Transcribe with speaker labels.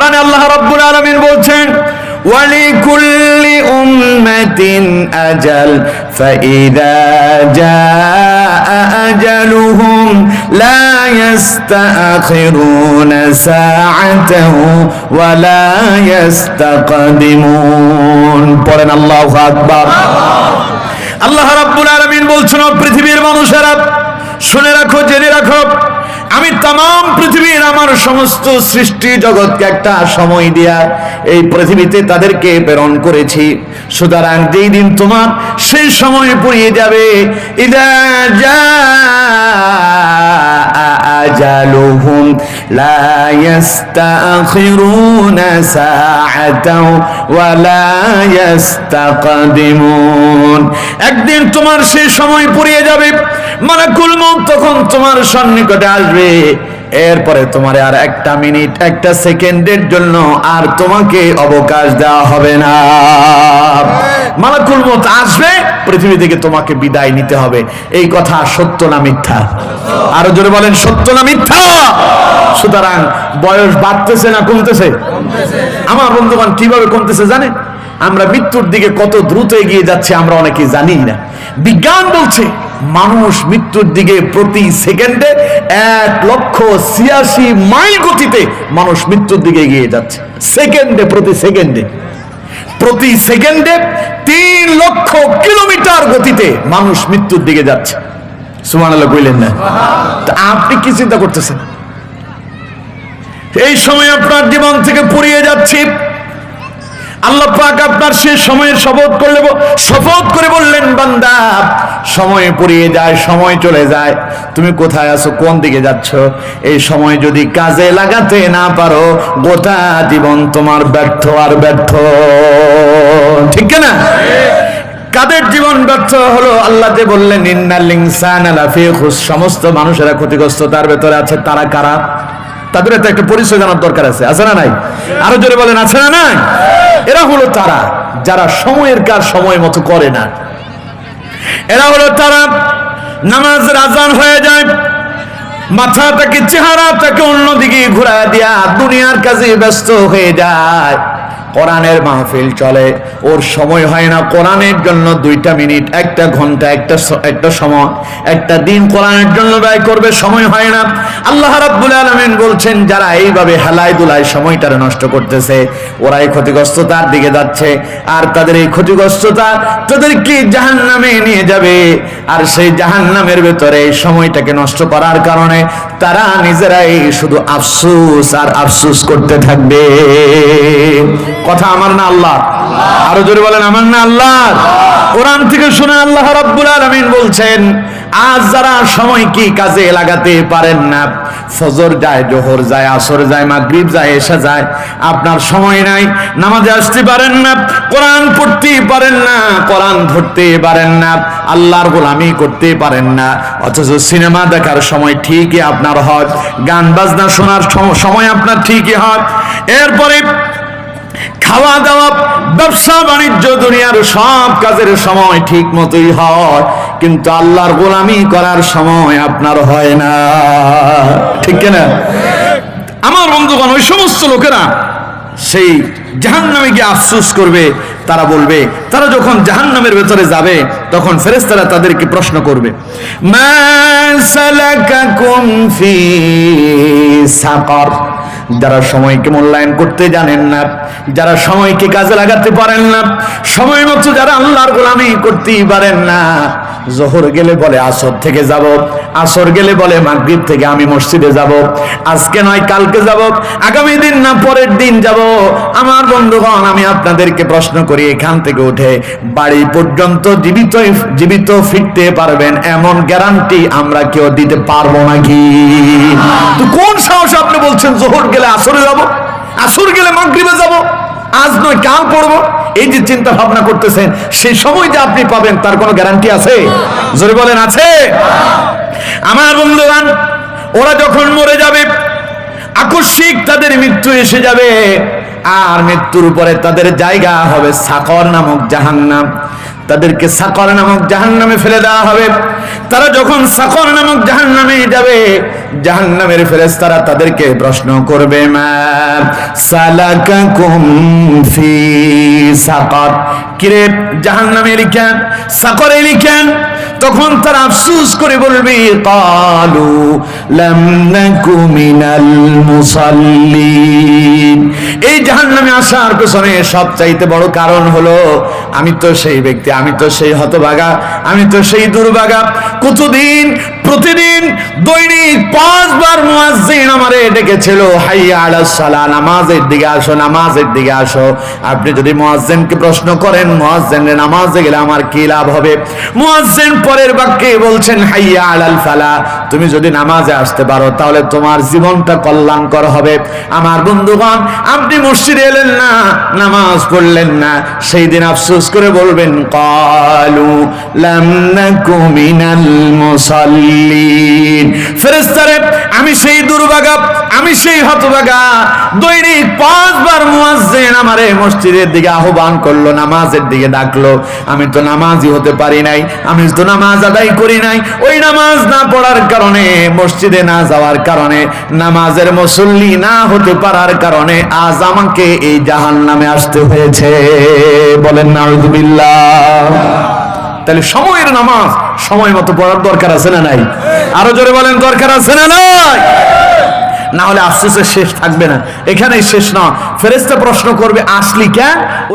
Speaker 1: কোরআনে আল্লাহ রাব্বুল আলামিন বলছেন ولكل أمة أجل فإذا جاء أجلهم لا يستأخرون ساعة ولا يستقدمون পড়েন আল্লাহু আকবার আল্লাহ রাব্বুল আলামিন বলছেন ও পৃথিবীর মানুষেরা তাম পৃথিবীর আমার সমস্ত সৃষ্টি জগৎকে একটা সময় দিয়া এই পৃথিবীতে তাদেরকে প্রেরণ করেছি। সুতরাং যেই দিন তোমার সেই সময় পড়িয়ে যাবে। ইদা আজালুহুম লা يستأخرون ওয়া লা ইয়াস্তাকদিমুন একদিন তোমার সেই সময় পড়িয়ে যাবে। মালাকুল মউত তখন তোমার সন্নিকটে আসবে। এরপরে তোমার আর একটা মিনিট, একটা সেকেন্ডের জন্য আর তোমাকে অবকাশ দেওয়া হবে না। মালাকুল মত আসবে, পৃথিবী থেকে তোমাকে বিদায় নিতে হবে। এই কথা সত্য না মিথ্যা? আরও জোরে বলেন, সত্য না মিথ্যা? সুতরাং বয়স বাড়তেছে না কমতেছে? আমার বন্ধুগণ, কীভাবে কমতেছে জানে আমরা মৃত্যুর দিকে কত দ্রুত এগিয়ে যাচ্ছে আমরা অনেকে জানি না। বিজ্ঞান বলছে মানুষ মৃত্যুর দিকে প্রতি সেকেন্ডে এক লক্ষ ছিয়াশি মাইল গতিতে মানুষ মৃত্যুর দিকে এগিয়ে যাচ্ছে। সেকেন্ডে, প্রতি সেকেন্ডে। প্রতি সেকেন্ডে তিন লক্ষ কিলোমিটার গতিতে মানুষ মৃত্যুর দিকে যাচ্ছে। সুমান আল্লাহ কইলেন না? আপনি কি চিন্তা করতেছেন? এই সময় আপনার জীবন থেকে পুড়িয়ে যাচ্ছে। আল্লাহ পাক আপনার সে সময়ের শপথ করলে শপথ করে বললেন, বান্দা, সময় পুড়িয়ে যায়, সময় চলে যায়। তুমি কোথায় আছো? কোন দিকে যাচ্ছ? এই সময় যদি কাজে লাগাতে না পারো, গোটা জীবন তোমার ব্যর্থ আর ব্যর্থ। ঠিক না কাদের জীবন ব্যর্থ হলো? আল্লাহ যে বললেন, ইন্নাল ইনসানা সমস্ত মানুষেরা ক্ষতিগ্রস্ত, তার ভেতরে আছে তারা কারা? তাদের তো একটা পরিচয় জানার দরকার আছে। আছে না নাই? আরও জোরে বলেন, আছে না নাই? এরা হলো তারা, যারা সময়ের কাজ সময় মতো করে না। এরা হলো তারা, নামাজ আজান হয়ে যায় মাথাটাকে চেহারাটাকে অন্যদিকে ঘুরা দিয়া, দুনিয়ার কাজে ব্যস্ত হয়ে যায়। কোরআনের মাহফিল চলে। ওর সময় হয় না। কোরআনের জন্য দুইটা মিনিট, একটা ঘণ্টা, একটা একটা সময়। একটা দিন কোরআনের জন্য ব্যয় করবে, সময় হয় না। আল্লাহ রাব্বুল আলামিন বলছেন, যারা এইভাবে হেলায় দুলায় সময়টারে নষ্ট করতেছে, ওরাই ক্ষতিগ্রস্ততার দিকে যাচ্ছে। আর তাদের এই ক্ষতিগ্রস্ততা তাদেরকে জাহান্নামে নিয়ে যাবে। আর সেই জাহান্নামের ভেতরে এই সময়টাকে নষ্ট করার কারণে তারা নিজেরাই শুধু আফসুস আর আফসুস করতে থাকবে। কথা আমার না আল্লাহ আরও জোরে বলেন, আমার না আল্লাহ কোরআন থেকে শুনে আল্লাহ রাব্বুল আলামিন বলছেন, আজ যারা সময় কি কাজে লাগাতে পারেন না, ফজর যায়, জোহর যায়, আসর যায়, মাগরিব যায় এসা যায়, আপনার সময় নাই, নামাজে আসতে পারেন না, কোরআন পড়তে পারেন না, কোরআন ধরতে পারেন না, আল্লাহর গোলামি করতে পারেন না, অথচ সিনেমা দেখার সময় ঠিকই আপনার হয়, গান বাজনা শোনার সময় আপনার ঠিকই হয়, এরপরে খাওয়া দাওয়া ব্যবসা, বাণিজ্য, দুনিয়ার সব কাজের সময় ঠিক মতোই হয়। কিন্তু আল্লাহর গোলামি করার সময় আপনার হয় না। ঠিক কিনা? আমার বন্ধুগণ, ওই সমস্ত লোকেরা সেই জাহান্নামে গিয়ে আফসোস করবে, তারা বলবে, তারা যখন জাহান্নামের ভেতরে যাবে, তখন ফেরেশতারা তাদেরকে প্রশ্ন করবে সালাকাকুম ফি সাকার? যারা সময়কে মূল্যায়ন করতে জানেন না, যারা সময়কে কাজে লাগাতে পারেন না, সময় মতো যারা আল্লাহর গোলামি করতেই পারেন না জোহর গেলে বলে, আসর থেকে যাব। আসর গেলে বলে, মাগরিব থেকে আমি মসজিদে যাব। আজকে নয়, কালকে যাব। আগামী দিন না, পরের দিন যাব। আমার বন্ধুগণ, আমি আপনাদেরকে প্রশ্ন করি, এখান থেকে উঠে বাড়ি পর্যন্ত জীবিত জীবিত ফিরতে পারবেন, এমন গ্যারান্টি আমরা কেউ দিতে পারব নাকি তো কোন সাহস আপনি বলছেন, জোহর গেলে আসরে যাব? আসর গেলে মাগরিবে যাব? আজ নয়, কাল পড়ব? এই যে চিন্তা ভাবনা করতেছেন, সেই সময় যে আপনি পাবেন, তার কোনো গ্যারান্টি আছে? জোরে বলেন, আছে। আমার বন্ধুগান ওরা যখন মরে যাবে, আকস্মিক তাদের মৃত্যু এসে যাবে, আর মৃত্যুর উপরে তাদের জায়গা হবে সাকর নামক জাহান্নাম। তাদেরকে সাকর নামক জাহান্নামে ফেলে দেওয়া হবে। তারা যখন সাকর নামক জাহান্নামে যাবে। যাহাং নামের ফেরেস তারা তাদেরকে প্রশ্ন করবে, মা সালাকাকুম ফি জাহান্নামে লিখেন, সাকরে লিখেন তখন তারা আফসুস করে বলবে, কালু লাম নাকু মিনাল মুসাল্লিন। এই জাহান্নামে আসার পেছনে সব চাইতে বড় কারণ হলো, আমি তো সেই ব্যক্তি, আমি তো সেই হতভাগা, আমি তো সেই দুর্ভাগা। কতদিন, প্রতিদিন দৈনিক পাঁচবার মুয়াজ্জিন আমারে ডেকেছিল, হাইয়া আলাস সালাহ, নামাজের দিকে আসো, নামাজের দিকে আসো। আপনি যদি মুয়াজ্জিনকে প্রশ্ন করেন, মুয়াজ্জিনের নামাজে গেলে আমার কি লাভ হবে? মুয়াজ্জিন পরের বাক্যে বলছেন, হাইয়া আলাল ফালা তুমি যদি নামাজে আসতে পারো, তাহলে তোমার জীবনটা কল্যাণকর হবে। আমার বন্ধুগণ, আপনি মসজিদে এলেন না, নামাজ পড়লেন না। সেই দিন আফসোস করে বলবেন, কালু লাম কুমিনাল মিনাল মুসাল্লিন। ফেরেশতারে, আমি সেই সেই হতভাগা। দৈনিক পাঁচবার মুয়াজ্জিন আমারে মসজিদের দিকে আহ্বান করল, নামাজের দিকে ডাকলো। আমি তো নামাজই হতে পারি নাই, আমি তো নামাজ আদায় করি নাই। ওই নামাজ না পড়ার কারণে, মসজিদে না যাওয়ার কারণে, নামাজের মুসল্লি না হতে পারার কারণে আজ আমাকে এই জাহান নামে আসতে হয়েছে। বলেন নাউজুবিল্লাহ। তাহলে সময়ের নামাজ, সময় মতো পড়ার দরকার আছে না নাই? আরও জোরে বলেন, দরকার আছে না নাই? না হলে আফসোসের শেষ থাকবে না। এখানেই শেষ না। ফেরেস্তা প্রশ্ন করবে আসলি কেন